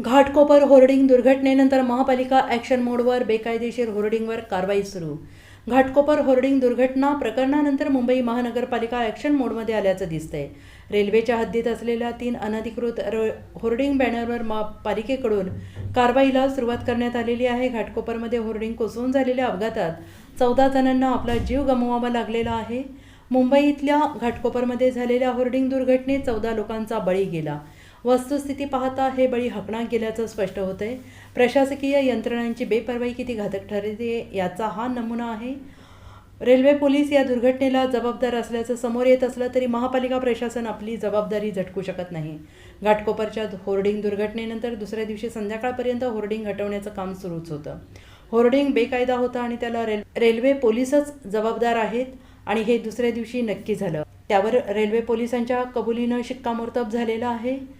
Ghatkopar hoarding दुर्घटनेनंतर महापालिका action मोडवर बेकायदेशीर होर्डिंगवर कारवाई सुरू. घाटकोपर होर्डिंग दुर्घटना प्रकरणानंतर मुंबई महानगरपालिका ॲक्शन मोडमध्ये आल्याचं दिसतंय. रेल्वेच्या हद्दीत असलेल्या तीन अनधिकृत र होर्डिंग बॅनरवर मा पालिकेकडून कारवाईला सुरुवात करण्यात आलेली आहे. घाटकोपरमध्ये होर्डिंग कोसळून झालेल्या अपघातात चौदा जणांना आपला जीव गमवावा लागलेला आहे. मुंबईतल्या घाटकोपरमध्ये झालेल्या होर्डिंग दुर्घटनेत चौदा लोकांचा बळी गेला. वस्तुस्थिती पाहता हे बळी हकणा गेल्याचं स्पष्ट होतंय. प्रशासकीय यंत्रणांची बेपर्वाई किती घातक ठरते याचा हा नमुना आहे. रेल्वे पोलीस या दुर्घटनेला जबाबदार असल्याचं समोर येत असलं तरी महापालिका प्रशासन आपली जबाबदारी झटकू शकत नाही. घाटकोपरच्या होर्डिंग दुर्घटनेनंतर दुसऱ्या दिवशी संध्याकाळपर्यंत होर्डिंग हटवण्याचं काम सुरूच होतं. होर्डिंग बेकायदा होता आणि त्याला रेल रेल्वे पोलीसच जबाबदार आहेत आणि हे दुसऱ्या दिवशी नक्की झालं. त्यावर रेल्वे पोलिसांच्या कबुलीनं शिक्कामोर्तब झालेला आहे.